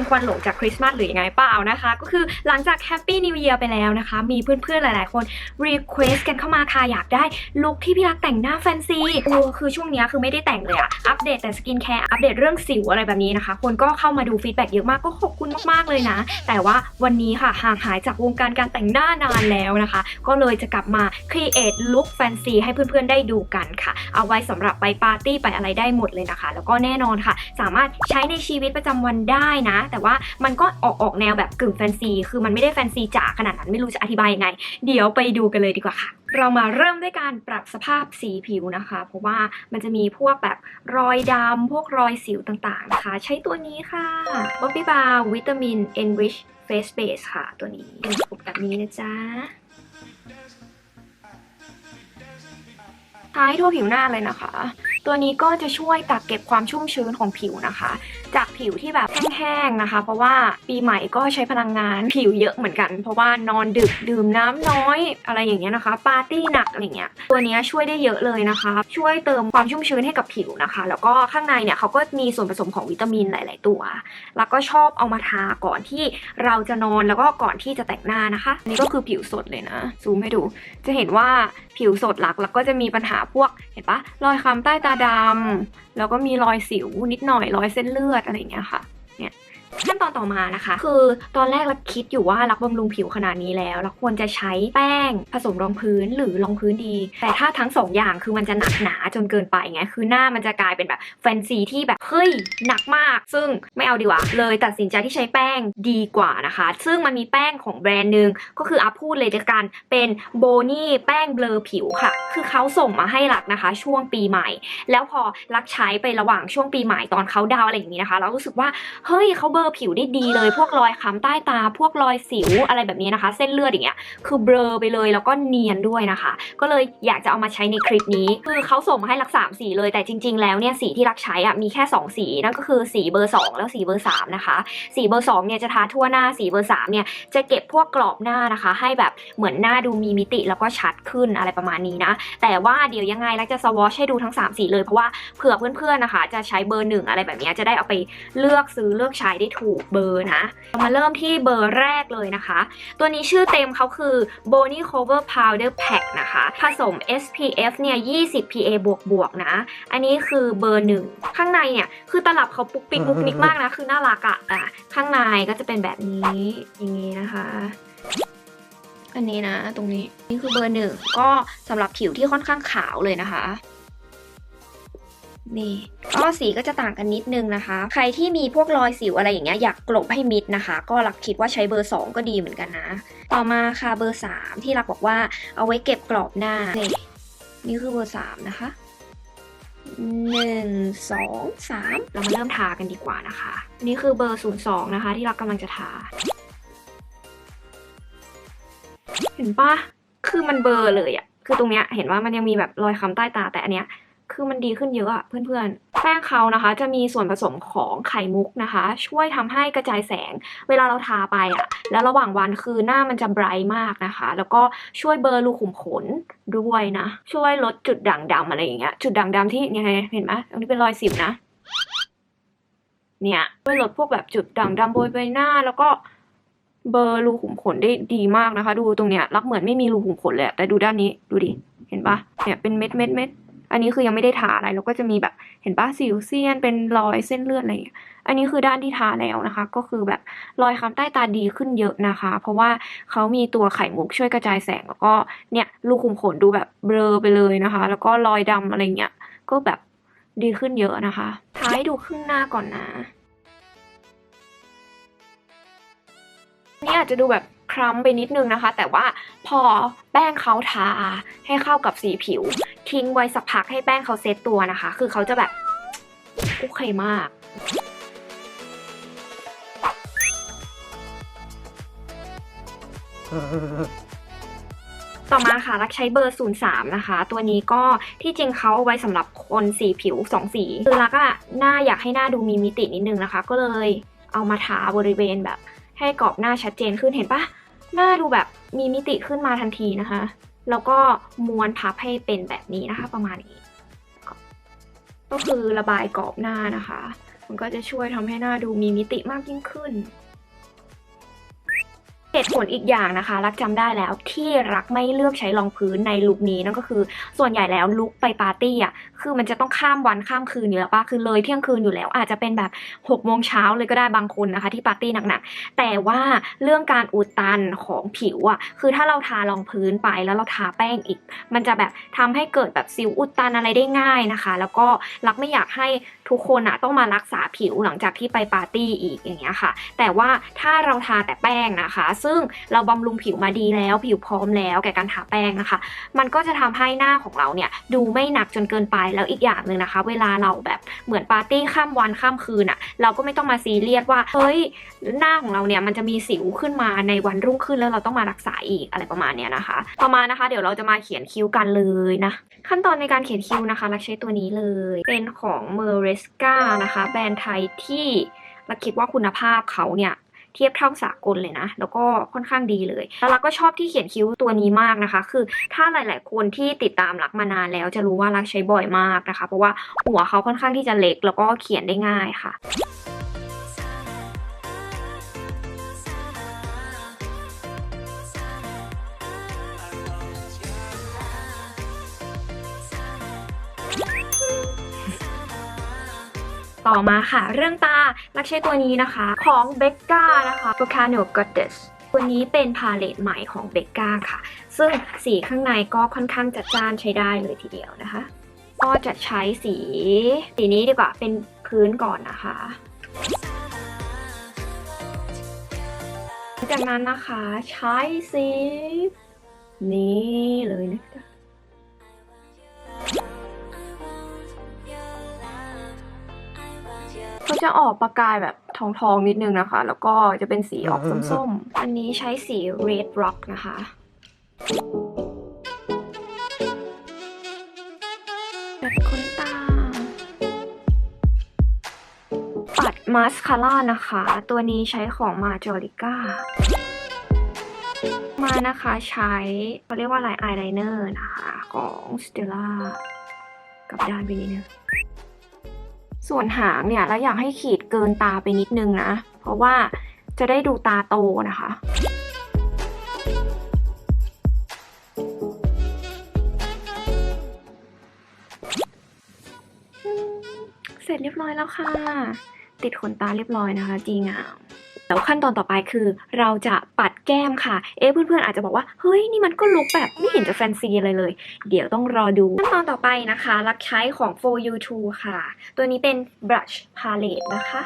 เป็นควันหลงจากคริสต์มาสหรือยังไงเปล่านะคะ ก็คือหลังจากแฮปปี้นิว e ย r ไปแล้วนะคะ มีเพื่อนๆหลายๆ คนรีเควสกันเข้ามาค่ะอยากได้ลุคที่พี่รักแต่งหน้าแฟนซีโอ้คือช่วงนี้คือไม่ได้แต่งเลยอะอัปเดตแต่สกินแคร์อัปเดตเรื่องสิวอะไรแบบนี้นะคะ คนก็เข้ามาดูฟีดแบ็กเยอะมากก็ขอบคุณมากๆเลยนะ แต่ว่าวันนี้ค่ะห่างหายจากวงการการแต่งหน้านานแล้วนะคะ ก็เลยจะกลับมา create look fancy ให้เพื่อนๆได้ดูกันค่ะ เอาไว้สำหรับไปปาร์ตี้ไปอะไรได้หมดเลยนะคะ แล้วก็แน่นอนค่ะ สามารถใช้ในชีวิตประจำวันได้นะแต่ว่ามันก็ออกออกแนวแบบกึ่งแฟนซี คือมันไม่ได้แฟนซีจ๋าขนาดนั้นไม่รู้จะอธิบายยังไง เดี๋ยวไปดูกันเลยดีกว่าค่ะ เรามาเริ่มด้วยการปรับสภาพสีผิวนะคะ เพราะว่ามันจะมีพวกแบบรอยดำพวกรอยสิวต่างๆนะคะ ใช้ตัวนี้ค่ะ Bobbi Bar วิตามิน Enrich Face Base ค่ะ ตัวนี้เป็นกลุ่มแบบนี้นะจ๊ะท้ายทั่วผิวหน้าเลยนะคะ ตัวนี้ก็จะช่วยกักเก็บความชุ่มชื้นของผิวนะคะ จาก ผิวที่แบบแห้งๆนะคะ เพราะว่าปีใหม่ก็ใช้พลังงานผิวเยอะเหมือนกัน เพราะว่านอนดึกดื่มน้ำน้อยอะไรอย่างเงี้ยนะคะ ปาร์ตี้หนักอะไรเงี้ยตัวนี้ช่วยได้เยอะเลยนะคะ ช่วยเติมความชุ่มชื้นให้กับผิวนะคะ แล้วก็ข้างในเนี่ยเขาก็มีส่วนผสมของวิตามินหลาย ๆ ตัว แล้วก็ชอบเอามาทาก่อนที่เราจะนอนแล้วก็ก่อนที่จะแต่งหน้านะคะนนี่ก็คือผิวสดเลยนะซูมให้ดู จะเห็นว่าผิวสดหลักแล้วก็จะมีปัญหาพวกเห็นปะรอยค้ำใต้ตาดำแล้วก็มีรอยสิวนิดหน่อยรอยเส้นเลือดอะไรอย่ ขั้นตอนต่อมานะคะ คือตอนแรกเราคิดอยู่ว่ารักบำรุงผิวขนาดนี้แล้ว เราควรจะใช้แป้งผสมรองพื้นหรือรองพื้นดี แต่ถ้าทั้งสองอย่างคือมันจะหนักหนาจนเกินไปไงคือหน้ามันจะกลายเป็นแบบแฟนซีที่แบบเฮ้ยหนักมาก ซึ่งไม่เอาดีกว่า เลยตัดสินใจที่ใช้แป้งดีกว่านะคะ ซึ่งมันมีแป้งของแบรนด์หนึ่งก็คืออาพูดเลยจะกันเป็นโบนี่แป้งเบลอผิวค่ะ คือเขาส่งมาให้รักนะคะ ช่วงปีใหม่ แล้วพอรักใช้ไประหว่างช่วงปีใหม่ตอนเขาดาวอะไรอย่างนี้นะคะ เรารู้สึกว่าเฮ้ยเขาเบลอผิวได้ดีเลย พวกรอยค้ำใต้ตา พวกรอยสิวอะไรแบบนี้นะคะ เส้นเลือดอย่างเงี้ยคือเบลอไปเลยแล้วก็เนียนด้วยนะคะ ก็เลยอยากจะเอามาใช้ในคลิปนี้ คือเขาส่งมาให้รักสามสีเลยแต่จริง ๆ แล้วเนี่ยสีที่รักใช้อะมีแค่ 2 สีนั่นก็คือสีเบอร์ 2 แล้วสีเบอร์3นะคะสีเบอร์2เนี่ยจะทาทั่วหน้าสีเบอร์3เนี่ยจะเก็บพวกกรอบหน้านะคะ ให้แบบเหมือนหน้าดูมีมิติแล้วก็ชัดขึ้นอะไรประมาณนี้นะแต่ว่าเดี๋ยวยังไงรักจะสวอชให้ดูทั้ง 3 สีเลยเพราะว่า เผื่อเพื่อนๆนะคะ จะใช้เบอร์หนึ่งอะไรแบบนี้จะได้เอาไปเลือกซื้อเลือกใช้ได้ถูกเบอร์นะมาเริ่มที่เบอร์แรกเลยนะคะ ตัวนี้ชื่อเต็มเขาคือ Bonnie Cover Powder Pack นะคะ ผสม SPF เนี่ย 20 PA บวกบวกๆนะ อันนี้คือเบอร์หนึ่งข้างในเนี่ย คือตลับเขาปุกปิกมุกนิกมากนะ คือน่ารักอะอะ ข้างในก็จะเป็นแบบนี้อย่างนี้นะคะอันนี้นะ ตรงนี้นี่คือเบอร์หนึ่งก็สำหรับผิวที่ค่อนข้างขาวเลยนะคะ นี่ก็สีก็จะต่างกันนิดนึงนะคะ ใครที่มีพวกรอยสิวอะไรอย่างเงี้ยอยากกลบให้มิดนะคะ ก็รักคิดว่าใช้เบอร์ 2 ก็ดีเหมือนกันนะ ต่อมาค่ะเบอร์ 3 ที่รักบอกว่าเอาไว้เก็บกรอบหน้านี่นี่คือเบอร์ 3 นะคะหนึ่งสองสามเรามาเริ่มทากันดีกว่านะคะ นี่คือเบอร์ศูนย์สองนะคะ ที่เรากำลังจะทา เห็นปะคือมันเบอร์เลยอะคือตรงเนี้ยเห็นว่ามันยังมีแบบรอยค้ำใต้ตาแต่อันเนี้ย คือมันดีขึ้นเยอะอะเพื่อนๆ แป้งเขานะคะจะมีส่วนผสมของไข่มุกนะคะ ช่วยทำให้กระจายแสง เวลาเราทาไปอะแล้วระหว่างวันคือหน้ามันจะไบรท์มากนะคะ แล้วก็ช่วยเบลอรูขุมขนด้วยนะ ช่วยลดจุดด่างดำอะไรอย่างเงี้ย จุดด่างดำที่ยังไงเห็นไหมตรงนี้เป็นรอยสิวนะ เนี่ยช่วยลดพวกแบบจุดด่างดำบนใบหน้าแล้วก็เบลอรูขุมขนได้ดีมากนะคะ ดูตรงเนี้ยรักเหมือนไม่มีรูขุมขนเลยแต่ดูด้านนี้ดูดิเห็นปะเนี่ยเป็นเม็ดเม็ดเม็ด อันนี้คือยังไม่ได้ทาอะไรแล้วก็จะมีแบบเห็นปะสิวเซียนเป็นรอยเส้นเลือดอะไรอย่างเงี้ยอันนี้คือด้านที่ทาแล้วนะคะ ก็คือแบบรอยค้ำใต้ตาดีขึ้นเยอะนะคะ เพราะว่าเขามีตัวไข่มุกช่วยกระจายแสงแล้วก็เนี่ยรูกขุมขนดูแบบเบลอไปเลยนะคะ แล้วก็รอยดำอะไรเงี้ยก็แบบดีขึ้นเยอะนะคะทาให้ดูครึ่งหน้าก่อนนะนี่อาจจะดูแบบคล้ำไปนิดนึงนะคะ แต่ว่าพอแป้งเขาทาให้เข้ากับสีผิว ทิ้งไว้สักพักให้แป้งเขาเซตตัวนะคะ คือเขาจะแบบโอเคมากต่อมาค่ะ รักใช้เบอร์ 03 นะคะ ตัวนี้ก็ที่จริงเขาเอาไว้สำหรับคนสีผิว 2 สีคือรักอะหน้าอยากให้หน้าดูมีมิตินิดนึงนะคะ ก็เลยเอามาทาบริเวณแบบ ให้กรอบหน้าชัดเจนขึ้นเห็นปะหน้าดูแบบมีมิติขึ้นมาทันทีนะคะ แล้วก็ม้วนพับให้เป็นแบบนี้นะคะ ประมาณนี้ ก็คือระบายกรอบหน้านะคะ มันก็จะช่วยทำให้หน้าดูมีมิติมากยิ่งขึ้น เหตุผลอีกอย่างนะคะ รักจำได้แล้วที่รักไม่เลือกใช้รองพื้นในลุคนี้นั่นก็คือ ส่วนใหญ่แล้วลุคไปปาร์ตี้อะคือมันจะต้องข้ามวันข้ามคืนอยู่แล้วปะคือเลยเที่ยงคืนอยู่แล้ว อาจจะเป็นแบบ6กโมงเช้าเลยก็ได้บางคนนะคะ ที่ปาร์ตี้หนักๆแต่ว่าเรื่องการอุดตันของผิวอะคือถ้าเราทารองพื้นไปแล้วเราทาแป้งอีก มันจะแบบทำให้เกิดแบบสิวอุดตันอะไรได้ง่ายนะคะ แล้วก็รักไม่อยากให้ ทุกคนอะต้องมารักษาผิวหลังจากที่ไปปาร์ตี้อีกอย่างเงี้ยค่ะ แต่ว่าถ้าเราทาแต่แป้งนะคะ ซึ่งเราบำรุงผิวมาดีแล้วผิวพร้อมแล้วแก่การทาแป้งนะคะ มันก็จะทำให้หน้าของเราเนี่ยดูไม่หนักจนเกินไปแล้วอีกอย่างหนึ่งนะคะ เวลาเราแบบเหมือนปาร์ตี้ข้ามวันข้ามคืนอะเราก็ไม่ต้องมาซีเรียสว่าเฮ้ยหน้าของเราเนี่ยมันจะมีสิวขึ้นมาในวันรุ่งขึ้นแล้วเราต้องมารักษาอีกอะไรประมาณเนี้ยนะคะต่อมานะคะ เดี๋ยวเราจะมาเขียนคิ้วกันเลยนะ ขั้นตอนในการเขียนคิ้วนะคะ รักใช้ตัวนี้เลย เป็นของ m e r e s c a นะคะ แบรนด์ไทยที่เราคิดว่าคุณภาพเขาเนี่ยเทียบเท่าสากลเลยนะ แล้วก็ค่อนข้างดีเลย แล้วรักก็ชอบที่เขียนคิ้วตัวนี้มากนะคะ คือถ้าหลาย ๆ คนที่ติดตามรักมานานแล้วจะรู้ว่ารักใช้บ่อยมากนะคะ เพราะว่าหัวเขาค่อนข้างที่จะเล็กแล้วก็เขียนได้ง่ายค่ะ ต่อมาค่ะ เรื่องตารักใช้ตัวนี้นะคะ ของเบ c ก้านะคะ Volcano Goddess ตัวนี้เป็นพาเลตใหม่ของเบ c ก้าค่ะ ซึ่งสีข้างในก็ค่อนข้างจัดจ้านใช้ได้เลยทีเดียวนะคะ ก็จะใช้สี สีนี้ดีกว่าเป็นพื้นก่อนนะคะจากนั้นนะคะใช้สีนี้เลยนะ เขาจะออกประกายแบบทองทองๆนิดนึงนะคะ แล้วก็จะเป็นสีออกส้มๆ อันนี้ใช้สี red rock นะคะปัดขนตา ปัดมาสคาร่านะคะ ตัวนี้ใช้ของมาจอริก้า มานะคะใช้เขาเรียกว่าอะไรอายไลเนอร์นะคะ ของ Stella กับด้านไปนิดนึง ส่วนหางเนี่ยแล้วอยากให้ขีดเกินตาไปนิดนึงนะ เพราะว่าจะได้ดูตาโตนะคะ เสร็จเรียบร้อยแล้วค่ะ ติดขนตาเรียบร้อยนะคะ จีงามแล้วขั้นตอนต่อไปคือเราจะปัด แก้มค่ะ เอ๊ะเพื่อนๆอาจจะบอกว่า เฮ้ย นี่มันก็ลุกแบบไม่เห็นจะแฟนซีอะไรเลย เดี๋ยวต้องรอดูขั้นตอนต่อไปนะคะ รักใช้ของ For You Too ค่ะ ตัวนี้เป็น brush palette นะคะ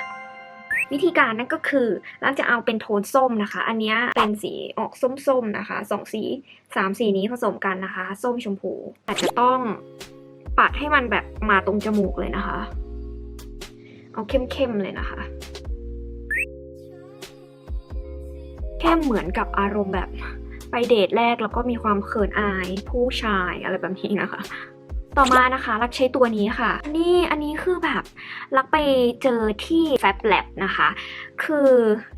วิธีการนั่นก็คือเรักจะเอาเป็นโทนส้มนะคะ อันนี้เป็นสีออกส้มๆนะคะสองสีสามสีนี้ผสมกันนะคะ ส้มชมพูอาจจะต้องปัดให้มันแบบมาตรงจมูกเลยนะคะ เอาเข้มๆเลยนะคะ เข้มเหมือนกับอารมณ์แบบไปเดทแรกแล้วก็มีความเขินอายผู้ชายอะไรแบบนี้นะคะต่อมานะคะ รักใช้ตัวนี้ค่ะ นี่อันนี้คือแบบรักไปเจอที่ Fab Lab นะคะ คือ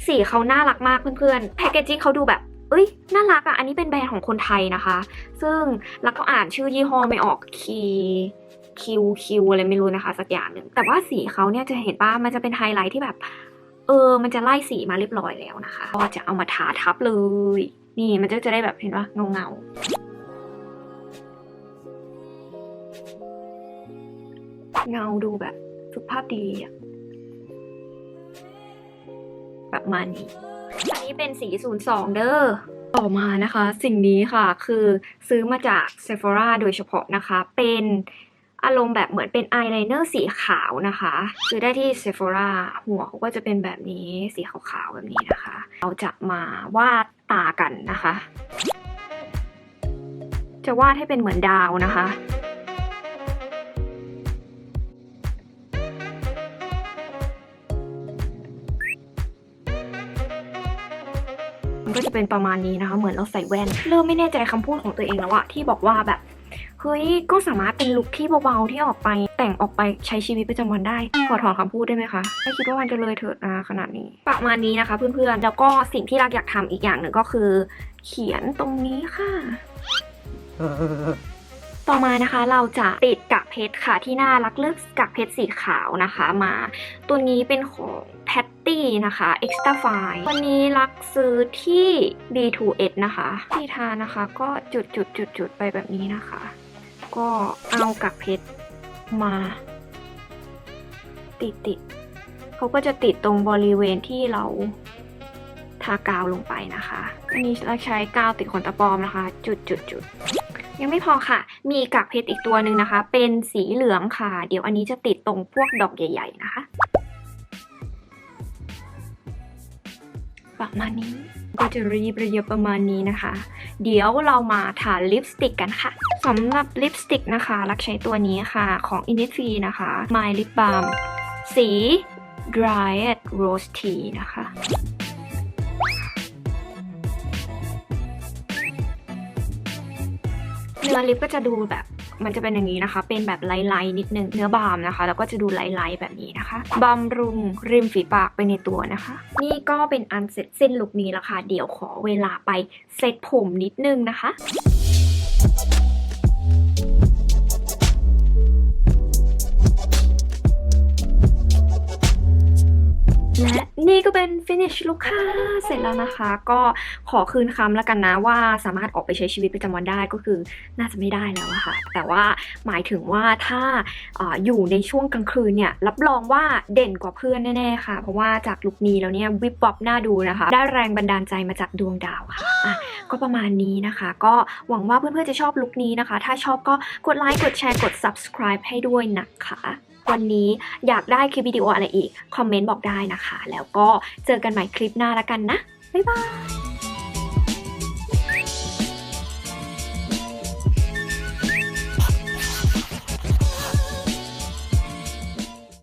สีเขาน่ารักมากเพื่อนๆแพคเกจจิ้งเขาดูแบบเอ้ยน่ารักอะ อันนี้เป็นแบรนด์ของคนไทยนะคะ ซึ่งรักก็อ่านชื่อยี่ห้อไม่ออกคีคิวคิวอะไรไม่รู้นะคะ สักอย่างหนึ่งแต่ว่าสีเขาเนี่ยจะเห็นป่ะมันจะเป็นไฮไลท์ที่แบบ เออ มันจะไล่สีมาเรียบร้อยแล้วนะคะ ก็จะเอามาทาทับเลย นี่มันจะจะได้แบบเห็นว่าเงาเงาเงาดูแบบสุภาพดีอะแบบมาณนี้อันนี้เป็นสี 02 เด้อ ต่อมานะคะ สิ่งนี้ค่ะคือซื้อมาจาก Sephora โดยเฉพาะนะคะ เป็น อารมณ์แบบเหมือนเป็นอายไลเนอร์สีขาวนะคะ ซื้อได้ที่ Sephora หัวเขาก็จะเป็นแบบนี้สีขาวๆแบบนี้นะคะ เราจะมาวาดตากันนะคะ จะวาดให้เป็นเหมือนดาวนะคะมันก็จะเป็นประมาณนี้นะคะ เหมือนเราใส่แว่น เริ่มไม่แน่ใจคำพูดของตัวเองแล้วอะที่บอกว่าแบบ เฮ้ยก็สามารถเป็นลุคที่เบาๆที่ออกไปแต่งออกไปใช้ชีวิตประจำวันได้ ขอถอนคำพูดได้ไหมคะไม่คิดว่ามันจะเลยเถิดนะขนาดนี้ ประมาณนี้นะคะ เพื่อนๆแล้วก็สิ่งที่รักอยากทำอีกอย่างหนึ่งก็คือ เขียนตรงนี้ค่ะต่อมานะคะเราจะติดกักเพชรค่ะที่หน้ารักเลือกกักเพชรสีขาวนะคะมา ตัวนี้เป็นของแพตตี้นะคะ Extra Fine วันนี้รักซื้อที่ B2S นะคะที่ทานะคะก็จุดจุดจุดจุดๆๆๆไปแบบนี้นะคะ ก็เอากักเพชรมา ติดติดๆเขาก็จะติดตรงบริเวณที่เราทากาวลงไปนะคะ อันนี้เราใช้กาวติดขนตาปลอมนะคะ จุดจุดจุดๆยังไม่พอค่ะ มีกากเพชรอีกตัวหนึ่งนะคะ เป็นสีเหลืองค่ะ เดี๋ยวอันนี้จะติดตรงพวกดอกใหญ่ ๆ นะคะ ประมาณนี้ ก็จะรีบระเบียบประมาณนี้นะคะ เดี๋ยวเรามาทาลิปสติกกันค่ะสำหรับลิปสติกนะคะ รักใช้ตัวนี้ค่ะของ Innisfree นะคะ My Lip Balm สี Dried Rose Tea นะคะเนื้อลิปก็จะดูแบบ มันจะเป็นอย่างนี้นะคะ เป็นแบบไลท์ๆนิดนึงเนื้อบามนะคะ แล้วก็จะดูไลท์ๆแบบนี้นะคะบำรุงริมฝีปากไปในตัวนะคะ นี่ก็เป็นอันเสร็จสิ้นลุคนี้แล้วค่ะ เดี๋ยวขอเวลาไปเซตผมนิดนึงนะคะ ก็เป็น finish look ค่ะเสร็จแล้วนะคะ ก็ขอคืนคำแล้วกันนะว่าสามารถออกไปใช้ชีวิตประจำวันได้ก็คือน่าจะไม่ได้แล้วอะค่ะ แต่ว่าหมายถึงว่าถ้าออยู่ในช่วงกลางคืนเนี่ยรับรองว่าเด่นกว่าเพื่อนแน่ๆค่ะ เพราะว่าจากลุคนี้แล้วเนี่ยวิบวับน่าดูนะคะ ได้แรงบันดาลใจมาจากดวงดาวค่ะะก็ประมาณนี้นะคะ ก็หวังว่าเพื่อนๆจะชอบลุคนี้นะคะ ถ้าชอบก็กดไลค์กดแชร์กด subscribe ให้ด้วยนะคะ วันนี้อยากได้คลิปวิดีโออะไรอีก คอมเมนต์บอกได้นะคะ แล้วก็เจอกันใหม่คลิปหน้าละกันนะ บ๊ายบาย